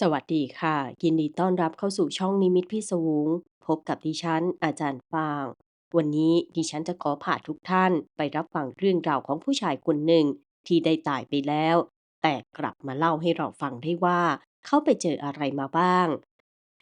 สวัสดีค่ะ ยินดีต้อนรับเข้าสู่ช่องนิมิตพิศวง พบกับดิฉัน อาจารย์ฟาง วันนี้ดิฉันจะขอพาทุกท่านไปรับฟังเรื่องราวของผู้ชายคนหนึ่งที่ได้ตายไปแล้ว แต่กลับมาเล่าให้เราฟังได้ว่า เขาไปเจออะไรมาบ้าง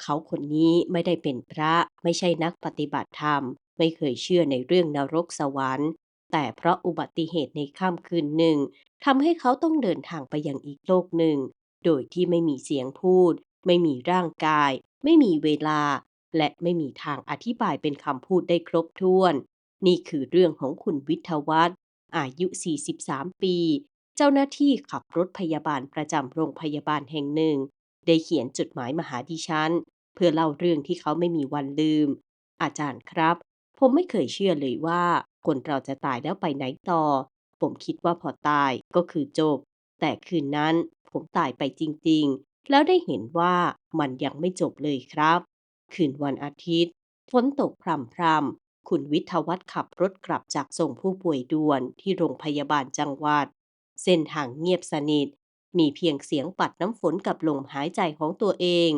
เขาคนนี้ไม่ได้เป็นพระไม่ใช่นักปฏิบัติธรรม ไม่เคยเชื่อในเรื่องนรกสวรรค์ แต่เพราะอุบัติเหตุในค่ำคืนหนึ่งทำให้เขาต้องเดินทางไปยังอีกโลกหนึ่ง โดยที่ไม่มีเสียงพูด ไม่มีร่างกาย ไม่มีเวลา และไม่มีทางอธิบายเป็นคำพูดได้ครบถ้วน นี่คือเรื่องของคุณวิทวัฒน์อายุ 43 ปี เจ้าหน้าที่ขับรถพยาบาลประจำโรงพยาบาลแห่งหนึ่ง ได้เขียนจดหมายมาหาดิฉัน เพื่อเล่าเรื่องที่เขาไม่มีวันลืม อาจารย์ครับ ผมไม่เคยเชื่อเลยว่า คนเราจะตายแล้วไปไหนต่อ ผมคิดว่าพอตายก็คือจบ แต่คืนนั้น ผมตายไปจริงๆ แล้วได้เห็นว่ามันยังไม่จบเลยครับ คืนวันอาทิตย์ฝนตกพรำๆคุณวิทวัฒน์ขับรถกลับจากส่งผู้ป่วยด่วนที่โรงพยาบาลจังหวัด เส้นทางเงียบสนิท มีเพียงเสียงปัดน้ำฝนกับลมหายใจของตัวเอง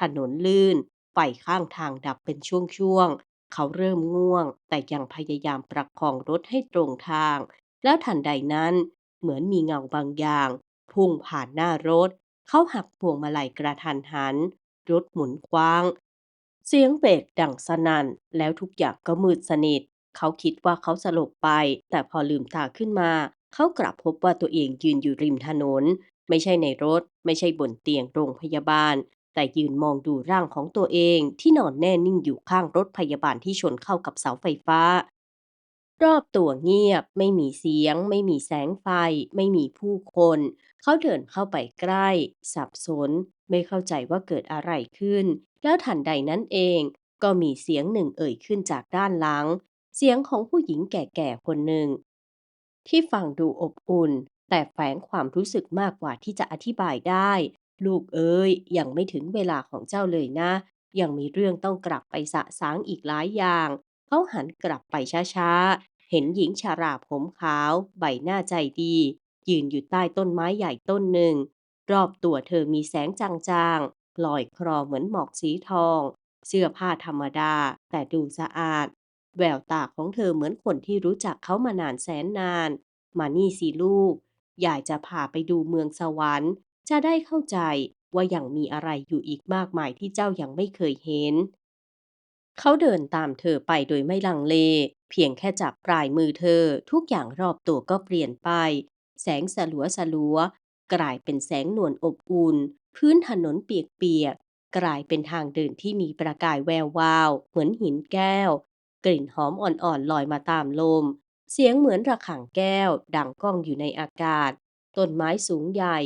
ถนนลื่น ไฟข้างทางดับเป็นช่วงๆ เขาเริ่มง่วง แต่ยังพยายามประคองรถให้ตรงทาง แล้วทันใดนั้น เหมือนมีเงาบางอย่าง พุ่งผ่านหน้ารถ เขาหักพวงมาลัยกระทันหัน รถหมุนคว้าง เสียงเบรกดังสนั่น แล้วทุกอย่างก็มืดสนิท เขาคิดว่าเขาสลบไป แต่พอลืมตาขึ้นมา เขากลับพบว่าตัวเองยืนอยู่ริมถนน ไม่ใช่ในรถ ไม่ใช่บนเตียงโรงพยาบาล แต่ยืนมองดูร่างของตัวเองที่นอนแน่นิ่งอยู่ข้างรถพยาบาลที่ชนเข้ากับเสาไฟฟ้า รอบตัวเงียบ ไม่มีเสียง ไม่มีแสงไฟ ไม่มีผู้คน เขาเดินเข้าไปใกล้ สับสน ไม่เข้าใจว่าเกิดอะไรขึ้น แล้วทันใดนั้นเอง ก็มีเสียงหนึ่งเอ่ยขึ้นจากด้านหลัง เสียงของผู้หญิงแก่ๆคนหนึ่ง ที่ฟังดูอบอุ่น แต่แฝงความรู้สึกมากกว่าที่จะอธิบายได้ ลูกเอ้ยยังไม่ถึงเวลาของเจ้าเลยนะ ยังมีเรื่องต้องกลับไปสะสางอีกหลายอย่าง เขาหันกลับไปช้าๆ เห็นหญิงชาราผมขาว ใบหน้าใจดี ยืนอยู่ใต้ต้นไม้ใหญ่ต้นหนึ่ง รอบตัวเธอมีแสงจางๆ ลอยคลอเหมือนหมอกสีทอง เสื้อผ้าธรรมดา แต่ดูสะอาด แววตาของเธอเหมือนคนที่รู้จักเขามานานแสนนาน มานี่สิลูก อยายจะพาไปดูเมืองสวรรค์ จะได้เข้าใจว่ายังมีอะไรอยู่อีกมากมายที่เจ้ายังไม่เคยเห็น เขาเดินตามเธอไปโดยไม่ลังเล เพียงแค่จับปลายมือเธอ ทุกอย่างรอบตัวก็เปลี่ยนไป แสงสลัวสลัว กลายเป็นแสงนวลอบอุ่น พื้นถนนเปียกๆ กลายเป็นทางเดินที่มีประกายแวววาว เหมือนหินแก้ว กลิ่นหอมอ่อนๆลอยมาตามลม เสียงเหมือนระฆังแก้ว ดังก้องอยู่ในอากาศ ต้นไม้สูงใหญ่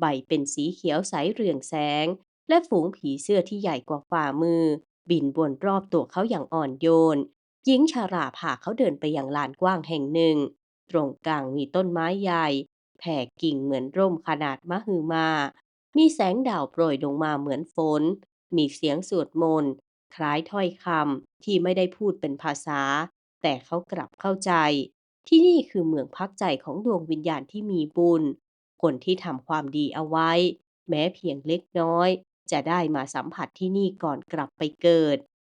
ใบเป็นสีเขียวใสเรืองแสง และฝูงผีเสื้อที่ใหญ่กว่าฝ่ามือ บินวนรอบตัวเขาอย่างอ่อนโยน หญิงชาราพาเขาเดินไปยังลานกว้างแห่งหนึ่ง ตรงกลางมีต้นไม้ใหญ่ แผ่กิ่งเหมือนร่มขนาดมหึมา มีแสงดาวโปรยลงมาเหมือนฝน มีเสียงสวดมนต์ คล้ายถ้อยคำที่ไม่ได้พูดเป็นภาษา แต่เขากลับเข้าใจ ที่นี่คือเมืองพักใจของดวงวิญญาณที่มีบุญ คนที่ทำความดีเอาไว้ แม้เพียงเล็กน้อย จะได้มาสัมผัสที่นี่ก่อนกลับไปเกิด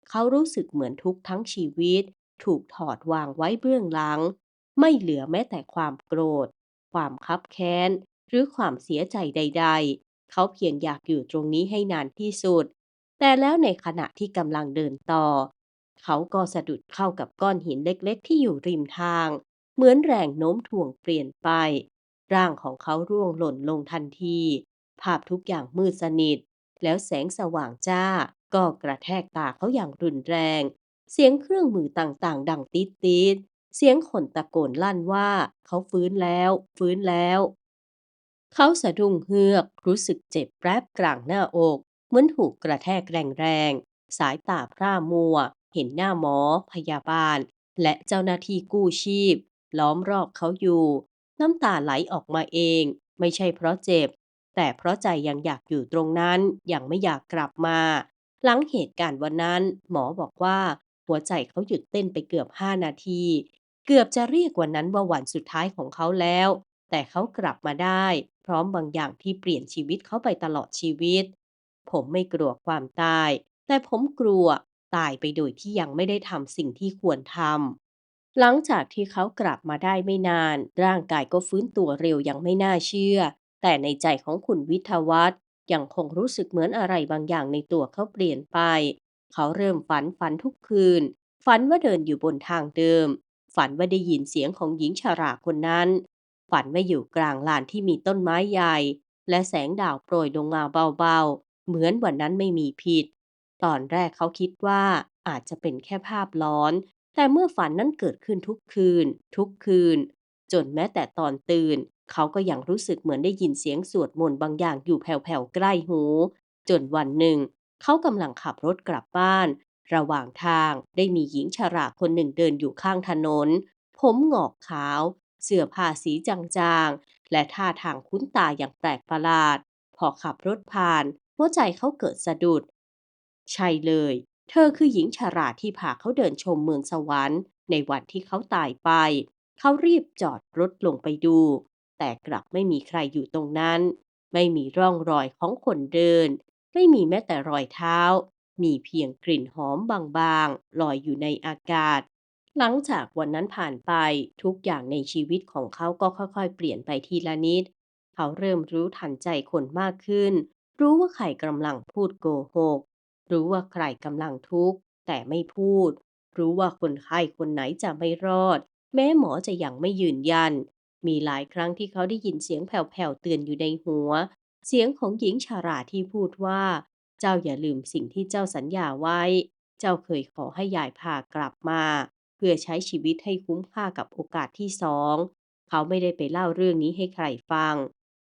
เขารู้สึกเหมือนทุกทั้งชีวิต ถูกถอดวางไว้เบื้องหลัง ไม่เหลือแม้แต่ความโกรธ ความคับแค้น หรือความเสียใจใด ๆ เขาเพียงอยากอยู่ตรงนี้ให้นานที่สุด แต่แล้วในขณะที่กำลังเดินต่อ เขาก็สะดุดเข้ากับก้อนหินเล็กๆ ที่อยู่ริมทาง เหมือนแรงโน้มถ่วงเปลี่ยนไป ร่างของเขาร่วงหล่นลงทันที ภาพทุกอย่างมืดสนิท แล้วแสงสว่างจ้า ก็กระแทกตาเขาอย่างรุนแรง เสียงเครื่องมือต่างๆ ดังติดติดๆเสียงคนตะโกนลั่นว่า เขาฟื้นแล้ว ฟื้นแล้ว เขาสะดุ้งเฮือก รู้สึกเจ็บแปรบกลางหน้าอกเหมือนถูกกระแทกแรงๆ สายตาพร่ามัว เห็นหน้าหมอ พยาบาล และเจ้าหน้าที่กู้ชีพ ล้อมรอบเขาอยู่ น้ำตาไหลออกมาเอง ไม่ใช่เพราะเจ็บ แต่เพราะใจยังอยากอยู่ตรงนั้นยังไม่อยากกลับมา หลังเหตุการณ์วันนั้น หมอบอกว่า หัวใจเขาหยุดเต้นไปเกือบห้านาที เกือบจะเรียกวันนั้นว่าวันสุดท้ายของเขาแล้ว แต่เขากลับมาได้ พร้อมบางอย่างที่เปลี่ยนชีวิตเขาไปตลอดชีวิต ผมไม่กลัวความตาย แต่ผมกลัวตายไปโดยที่ยังไม่ได้ทำสิ่งที่ควรทำหลังจากที่เขากลับมาได้ไม่นาน ร่างกายก็ฟื้นตัวเร็วยังไม่น่าเชื่อ แต่ในใจของคุณวิทวัฒน์ยังคงรู้สึกเหมือนอะไรบางอย่างในตัวเขาเปลี่ยนไป เขาเริ่มฝันฝันทุกคืน ฝันว่าเดินอยู่บนทางเดิม ฝันว่าได้ยินเสียงของหญิงชราคนนั้น ฝันว่าอยู่กลางลานที่มีต้นไม้ใหญ่ และแสงดาวโปรยลงมาเบาๆ เหมือนวันนั้นไม่มีผิด ตอนแรกเขาคิดว่าอาจจะเป็นแค่ภาพล้อน แต่เมื่อฝันนั้นเกิดขึ้นทุกคืน ทุกคืน จนแม้แต่ตอนตื่น เขาก็ยังรู้สึกเหมือนได้ยินเสียงสวดมนต์บางอย่างอยู่แผ่วๆใกล้หู จนวันหนึ่ง เขากำลังขับรถกลับบ้าน ระหว่างทางได้มีหญิงชราคนหนึ่งเดินอยู่ข้างถนน ผมหงอกขาว เสื้อผ้าสีจางๆ และท่าทางคุ้นตาอย่างแปลกประหลาด พอขับรถผ่าน หัวใจเขาเกิดสะดุด ใช่เลย เธอคือหญิงชราที่พาเขาเดินชมเมืองสวรรค์ ในวันที่เขาตายไป เขารีบจอดรถลงไปดู แต่กลับไม่มีใครอยู่ตรงนั้น ไม่มีร่องรอยของคนเดิน ไม่มีแม้แต่รอยเท้า มีเพียงกลิ่นหอมบางๆ ลอยอยู่ในอากาศ หลังจากวันนั้นผ่านไปทุกอย่างในชีวิตของเขาก็ค่อยๆ เปลี่ยนไปทีละนิด เขาเริ่มรู้ทันใจคนมากขึ้น รู้ว่าใครกำลังพูดโกหก รู้ว่าใครกำลังทุกข์แต่ไม่พูด รู้ว่าคนไข้คนไหนจะไม่รอด แม้หมอจะยังไม่ยืนยัน มีหลายครั้งที่เขาได้ยินเสียงแผ่วๆเตือนอยู่ในหัว เสียงของหญิงชราที่พูดว่า เจ้าอย่าลืมสิ่งที่เจ้าสัญญาไว้ เจ้าเคยขอให้ยายพากลับมา เพื่อใช้ชีวิตให้คุ้มค่ากับโอกาสที่สอง เขาไม่ได้ไปเล่าเรื่องนี้ให้ใครฟัง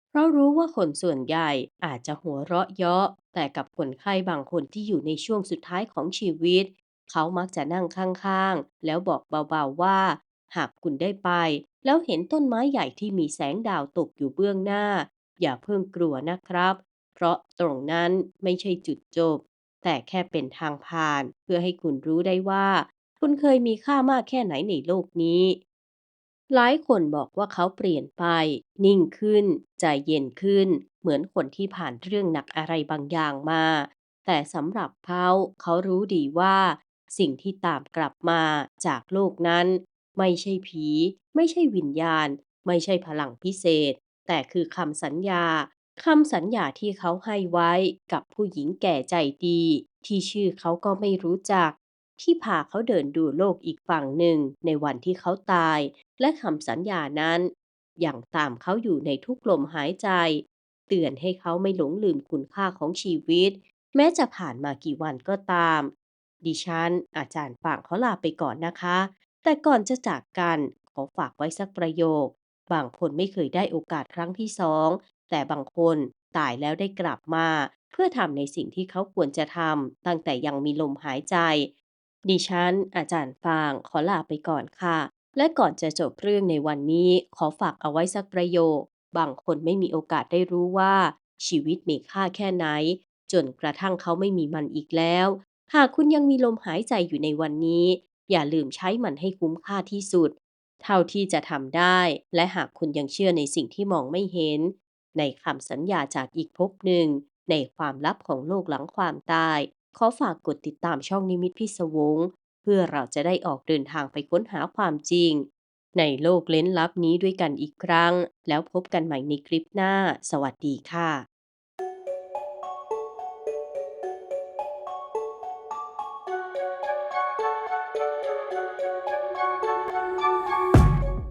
เพราะรู้ว่าคนส่วนใหญ่อาจจะหัวเราะเยาะ แต่กับคนไข้บางคนที่อยู่ในช่วงสุดท้ายของชีวิต เขามักจะนั่งข้างๆ แล้วบอกเบาๆว่า หากคุณได้ไป แล้วเห็นต้นไม้ใหญ่ที่มีแสงดาวตกอยู่เบื้องหน้า อย่าเพิ่งกลัวนะครับ เพราะตรงนั้นไม่ใช่จุดจบ แต่แค่เป็นทางผ่าน เพื่อให้คุณรู้ได้ว่า คุณเคยมีค่ามากแค่ไหนในโลกนี้ หลายคนบอกว่าเขาเปลี่ยนไป นิ่งขึ้น ใจเย็นขึ้น เหมือนคนที่ผ่านเรื่องหนักอะไรบางอย่างมา แต่สำหรับเขาเขารู้ดีว่า สิ่งที่ตามกลับมาจากโลกนั้น ไม่ใช่ผี ไม่ใช่วิญญาณ ไม่ใช่พลังพิเศษ แต่คือคำสัญญาคำสัญญาที่เขาให้ไว้กับผู้หญิงแก่ใจดี ที่ชื่อเขาก็ไม่รู้จัก ที่พาเขาเดินดูโลกอีกฝั่งหนึ่งในวันที่เขาตาย และคำสัญญานั้นอยังตามเขาอยู่ในทุกลมหายใจ เตือนให้เขาไม่หลงลืมคุณค่าของชีวิต แม้จะผ่านมากี่วันก็ตาม ดิฉัน อาจารย์ป่างขอลาไปก่อนนะคะ แต่ก่อนจะจากกันขอฝากไว้สักประโยค บางคนไม่เคยได้โอกาสครั้งที่สอง แต่บางคนตายแล้วได้กลับมา เพื่อทำในสิ่งที่เขาควรจะทำตั้งแต่ยังมีลมหายใจ ดิฉัน อาจารย์ฟาง ขอลาไปก่อนค่ะ และก่อนจะจบเรื่องในวันนี้ ขอฝากเอาไว้สักประโยค บางคนไม่มีโอกาสได้รู้ว่า ชีวิตมีค่าแค่ไหน จนกระทั่งเขาไม่มีมันอีกแล้ว หากคุณยังมีลมหายใจอยู่ในวันนี้ อย่าลืมใช้มันให้คุ้มค่าที่สุด เท่าที่จะทำได้ และหากคุณยังเชื่อในสิ่งที่มองไม่เห็น ในคำสัญญาจากอีกภพหนึ่ง ในความลับของโลกหลังความตาย ขอฝากกดติดตามช่องนิมิตพิศวง เพื่อเราจะได้ออกเดินทางไปค้นหาความจริง ในโลกเล้นลับนี้ด้วยกันอีกครั้ง แล้วพบกันใหม่ในคลิปหน้า สวัสดีค่ะ